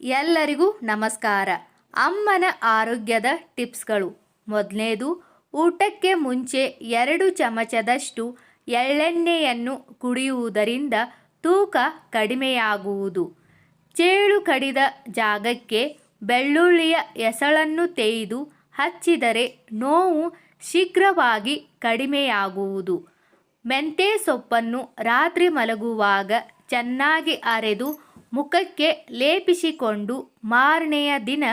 ಎಲ್ಲರಿಗೂ ನಮಸ್ಕಾರ. ಅಮ್ಮನ ಆರೋಗ್ಯದ ಟಿಪ್ಸ್ಗಳು. ಮೊದಲನೇದು ಊಟಕ್ಕೆ ಮುಂಚೆ ಎರಡು ಚಮಚದಷ್ಟು ಎಳ್ಳೆಣ್ಣೆಯನ್ನು ಕುಡಿಯುವುದರಿಂದ ತೂಕ ಕಡಿಮೆಯಾಗುವುದು. ಚೇಳು ಕಡಿದ ಜಾಗಕ್ಕೆ ಬೆಳ್ಳುಳ್ಳಿಯ ಎಸಳನ್ನು ತೇಯ್ದು ಹಚ್ಚಿದರೆ ನೋವು ಶೀಘ್ರವಾಗಿ ಕಡಿಮೆಯಾಗುವುದು. ಮೆಂತ್ಯೆ ಸೊಪ್ಪನ್ನು ರಾತ್ರಿ ಮಲಗುವಾಗ ಚೆನ್ನಾಗಿ ಅರೆದು ಮುಖಕ್ಕೆ ಲೇಪಿಸಿಕೊಂಡು ಮಾರನೆಯ ದಿನ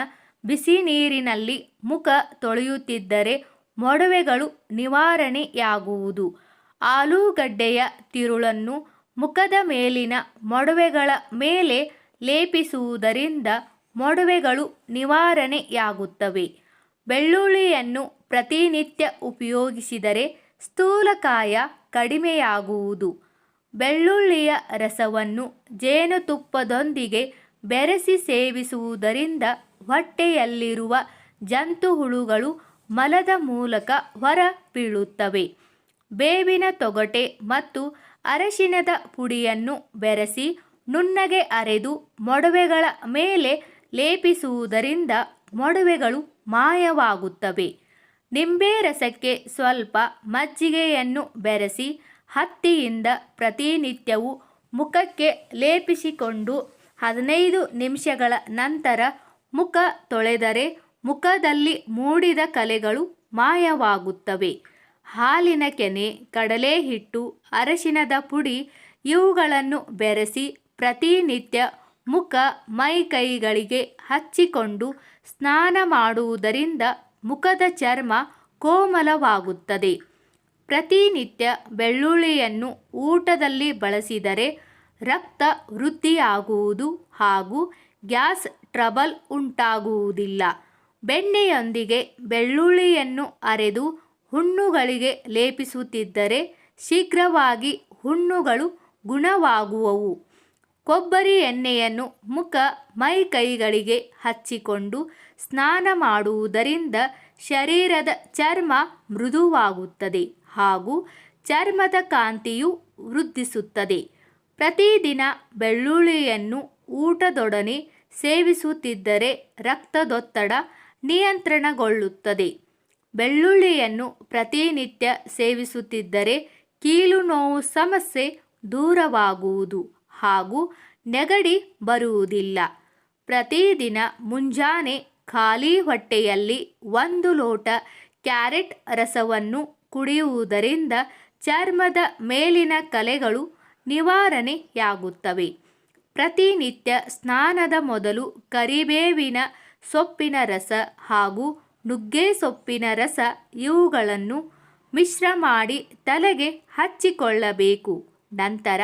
ಬಿಸಿ ನೀರಿನಲ್ಲಿ ಮುಖ ತೊಳೆಯುತ್ತಿದ್ದರೆ ಮೊಡವೆಗಳು ನಿವಾರಣೆಯಾಗುವುದು. ಆಲೂಗಡ್ಡೆಯ ತಿರುಳನ್ನು ಮುಖದ ಮೇಲಿನ ಮೊಡವೆಗಳ ಮೇಲೆ ಲೇಪಿಸುವುದರಿಂದ ಮೊಡವೆಗಳು ನಿವಾರಣೆಯಾಗುತ್ತವೆ. ಬೆಳ್ಳುಳ್ಳಿಯನ್ನು ಪ್ರತಿನಿತ್ಯ ಉಪಯೋಗಿಸಿದರೆ ಸ್ಥೂಲಕಾಯ ಕಡಿಮೆಯಾಗುವುದು. ಬೆಳ್ಳುಳ್ಳಿಯ ರಸವನ್ನು ಜೇನುತುಪ್ಪದೊಂದಿಗೆ ಬೆರೆಸಿ ಸೇವಿಸುವುದರಿಂದ ಹೊಟ್ಟೆಯಲ್ಲಿರುವ ಜಂತುಹುಳುಗಳು ಮಲದ ಮೂಲಕ ಹೊರ ಬೀಳುತ್ತವೆ ಬೇವಿನ ತೊಗಟೆ ಮತ್ತು ಅರಶಿನದ ಪುಡಿಯನ್ನು ಬೆರೆಸಿ ನುಣ್ಣಗೆ ಅರೆದು ಮೊಡವೆಗಳ ಮೇಲೆ ಲೇಪಿಸುವುದರಿಂದ ಮೊಡವೆಗಳು ಮಾಯವಾಗುತ್ತವೆ. ನಿಂಬೆ ರಸಕ್ಕೆ ಸ್ವಲ್ಪ ಮಜ್ಜಿಗೆಯನ್ನು ಬೆರೆಸಿ ಹತ್ತಿಯಿಂದ ಪ್ರತಿನಿತ್ಯವೂ ಮುಖಕ್ಕೆ ಲೇಪಿಸಿಕೊಂಡು ಹದಿನೈದು ನಿಮಿಷಗಳ ನಂತರ ಮುಖ ತೊಳೆದರೆ ಮುಖದಲ್ಲಿ ಮೂಡಿದ ಕಲೆಗಳು ಮಾಯವಾಗುತ್ತವೆ. ಹಾಲಿನ ಕೆನೆ ಕಡಲೆ ಹಿಟ್ಟು ಅರಶಿನದ ಪುಡಿ ಇವುಗಳನ್ನು ಬೆರೆಸಿ ಪ್ರತಿನಿತ್ಯ ಮುಖ ಮೈ ಕೈಗಳಿಗೆ ಹಚ್ಚಿಕೊಂಡು ಸ್ನಾನ ಮಾಡುವುದರಿಂದ ಮುಖದ ಚರ್ಮ ಕೋಮಲವಾಗುತ್ತದೆ. ಪ್ರತಿನಿತ್ಯ ಬೆಳ್ಳುಳ್ಳಿಯನ್ನು ಊಟದಲ್ಲಿ ಬಳಸಿದರೆ ರಕ್ತ ವೃದ್ಧಿಯಾಗುವುದು ಹಾಗೂ ಗ್ಯಾಸ್ ಟ್ರಬಲ್ ಉಂಟಾಗುವುದಿಲ್ಲ. ಬೆಣ್ಣೆಯೊಂದಿಗೆ ಬೆಳ್ಳುಳ್ಳಿಯನ್ನು ಅರೆದು ಹುಣ್ಣುಗಳಿಗೆ ಲೇಪಿಸುತ್ತಿದ್ದರೆ ಶೀಘ್ರವಾಗಿ ಹುಣ್ಣುಗಳು ಗುಣವಾಗುವವು. ಕೊಬ್ಬರಿ ಎಣ್ಣೆಯನ್ನು ಮುಖ ಮೈ ಕೈಗಳಿಗೆ ಹಚ್ಚಿಕೊಂಡು ಸ್ನಾನ ಮಾಡುವುದರಿಂದ ಶರೀರದ ಚರ್ಮ ಮೃದುವಾಗುತ್ತದೆ. ಹಾಗೂ ಚರ್ಮದ ಕಾಂತಿಯು ವೃದ್ಧಿಸುತ್ತದೆ. ಪ್ರತಿದಿನ ಬೆಳ್ಳುಳ್ಳಿಯನ್ನು ಊಟದೊಡನೆ ಸೇವಿಸುತ್ತಿದ್ದರೆ ರಕ್ತದೊತ್ತಡ ನಿಯಂತ್ರಣಗೊಳ್ಳುತ್ತದೆ. ಬೆಳ್ಳುಳ್ಳಿಯನ್ನು ಪ್ರತಿನಿತ್ಯ ಸೇವಿಸುತ್ತಿದ್ದರೆ ಕೀಲು ನೋವು ಸಮಸ್ಯೆ ದೂರವಾಗುವುದು ಹಾಗೂ ನೆಗಡಿ ಬರುವುದಿಲ್ಲ. ಪ್ರತಿದಿನ ಮುಂಜಾನೆ ಖಾಲಿ ಹೊಟ್ಟೆಯಲ್ಲಿ ಒಂದು ಲೋಟ ಕ್ಯಾರೆಟ್ ರಸವನ್ನು ಕುಡಿಯುವುದರಿಂದ ಚರ್ಮದ ಮೇಲಿನ ಕಲೆಗಳು ನಿವಾರಣೆಯಾಗುತ್ತವೆ. ಪ್ರತಿನಿತ್ಯ ಸ್ನಾನದ ಮೊದಲು ಕರಿಬೇವಿನ ಸೊಪ್ಪಿನ ರಸ ಹಾಗೂ ನುಗ್ಗೆ ಸೊಪ್ಪಿನ ರಸ ಇವುಗಳನ್ನು ಮಿಶ್ರ ಮಾಡಿ ತಲೆಗೆ ಹಚ್ಚಿಕೊಳ್ಳಬೇಕು. ನಂತರ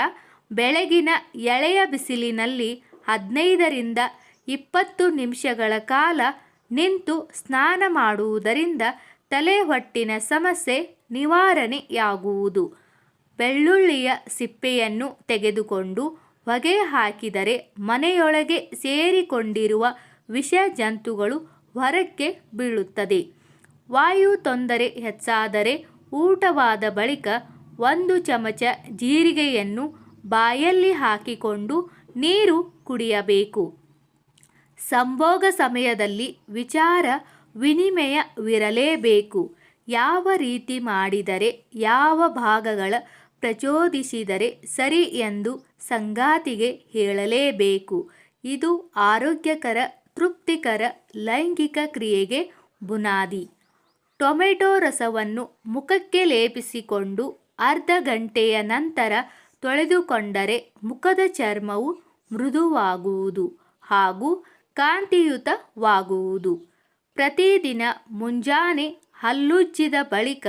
ಬೆಳಗಿನ ಎಳೆಯ ಬಿಸಿಲಿನಲ್ಲಿ ಹದಿನೈದರಿಂದ ಇಪ್ಪತ್ತು ನಿಮಿಷಗಳ ಕಾಲ ನಿಂತು ಸ್ನಾನ ಮಾಡುವುದರಿಂದ ತಲೆ ಹೊಟ್ಟಿನ ಸಮಸ್ಯೆ ನಿವಾರಣೆಯಾಗುವುದು. ಬೆಳ್ಳುಳ್ಳಿಯ ಸಿಪ್ಪೆಯನ್ನು ತೆಗೆದುಕೊಂಡು ಹೊಗೆ ಹಾಕಿದರೆ ಮನೆಯೊಳಗೆ ಸೇರಿಕೊಂಡಿರುವ ವಿಷ ಜಂತುಗಳು ಹೊರಕ್ಕೆ ಬೀಳುತ್ತದೆ. ವಾಯು ತೊಂದರೆ ಹೆಚ್ಚಾದರೆ ಊಟವಾದ ಬಳಿಕ ಒಂದು ಚಮಚ ಜೀರಿಗೆಯನ್ನು ಬಾಯಲ್ಲಿ ಹಾಕಿಕೊಂಡು ನೀರು ಕುಡಿಯಬೇಕು. ಸಂಭೋಗ ಸಮಯದಲ್ಲಿ ವಿಚಾರ ವಿನಿಮಯವಿರಲೇಬೇಕು. ಯಾವ ರೀತಿ ಮಾಡಿದರೆ, ಯಾವ ಭಾಗಗಳ ಪ್ರಚೋದಿಸಿದರೆ ಸರಿ ಎಂದು ಸಂಗಾತಿಗೆ ಹೇಳಲೇಬೇಕು. ಇದು ಆರೋಗ್ಯಕರ, ತೃಪ್ತಿಕರ, ಲೈಂಗಿಕ ಕ್ರಿಯೆಗೆ ಬುನಾದಿ. ಟೊಮೆಟೊ ರಸವನ್ನು ಮುಖಕ್ಕೆ ಲೇಪಿಸಿಕೊಂಡು ಅರ್ಧ ಗಂಟೆಯ ನಂತರ ತೊಳೆದುಕೊಂಡರೆ ಮುಖದ ಚರ್ಮವು ಮೃದುವಾಗುವುದು ಹಾಗೂ ಕಾಂತಿಯುತವಾಗುವುದು. ಪ್ರತಿದಿನ ಮುಂಜಾನೆ ಹಲ್ಲುಜ್ಜಿದ ಬಳಿಕ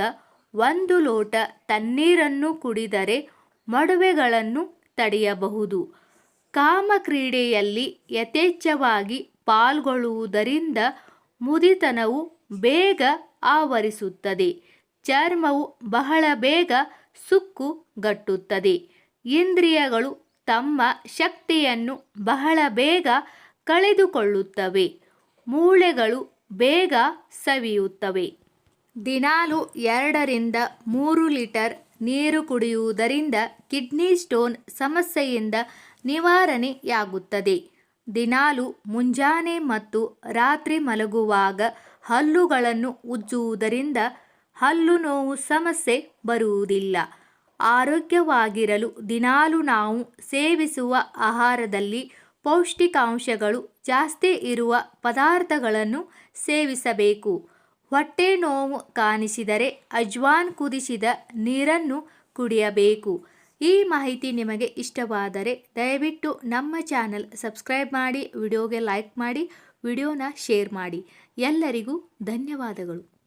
ಒಂದು ಲೋಟ ತಣ್ಣೀರನ್ನು ಕುಡಿದರೆ ಮೊಡವೆಗಳನ್ನು ತಡೆಯಬಹುದು. ಕಾಮಕ್ರೀಡೆಯಲ್ಲಿ ಯಥೇಚ್ಛವಾಗಿ ಪಾಲ್ಗೊಳ್ಳುವುದರಿಂದ ಮುದಿತನವು ಬೇಗ ಆವರಿಸುತ್ತದೆ. ಚರ್ಮವು ಬಹಳ ಬೇಗ ಸುಕ್ಕುಗಟ್ಟುತ್ತದೆ ಇಂದ್ರಿಯಗಳು ತಮ್ಮ ಶಕ್ತಿಯನ್ನು ಬಹಳ ಬೇಗ ಕಳೆದುಕೊಳ್ಳುತ್ತವೆ. ಮೂಳೆಗಳು ಬೇಗ ಸವಿಯುತ್ತವೆ. ದಿನಾಲು ಎರಡರಿಂದ ಮೂರು ಲೀಟರ್ ನೀರು ಕುಡಿಯುವುದರಿಂದ ಕಿಡ್ನಿ ಸ್ಟೋನ್ ಸಮಸ್ಯೆಯಿಂದ ನಿವಾರಣೆಯಾಗುತ್ತದೆ. ದಿನಾಲು ಮುಂಜಾನೆ ಮತ್ತು ರಾತ್ರಿ ಮಲಗುವಾಗ ಹಲ್ಲುಗಳನ್ನು ಉಜ್ಜುವುದರಿಂದ ಹಲ್ಲು ನೋವು ಸಮಸ್ಯೆ ಬರುವುದಿಲ್ಲ. ಆರೋಗ್ಯವಾಗಿರಲು ದಿನಾಲು ನಾವು ಸೇವಿಸುವ ಆಹಾರದಲ್ಲಿ ಪೌಷ್ಟಿಕಾಂಶಗಳು ಜಾಸ್ತಿ ಇರುವ ಪದಾರ್ಥಗಳನ್ನು ಸೇವಿಸಬೇಕು. ಹೊಟ್ಟೆ ನೋವು ಕಾಣಿಸಿದರೆ ಅಜ್ವಾನ್ ಕುದಿಸಿದ ನೀರನ್ನು ಕುಡಿಯಬೇಕು. ಈ ಮಾಹಿತಿ ನಿಮಗೆ ಇಷ್ಟವಾದರೆ ದಯವಿಟ್ಟು ನಮ್ಮ ಚಾನಲ್ ಸಬ್ಸ್ಕ್ರೈಬ್ ಮಾಡಿ, ವಿಡಿಯೋಗೆ ಲೈಕ್ ಮಾಡಿ, ವಿಡಿಯೋನ ಶೇರ್ ಮಾಡಿ. ಎಲ್ಲರಿಗೂ ಧನ್ಯವಾದಗಳು.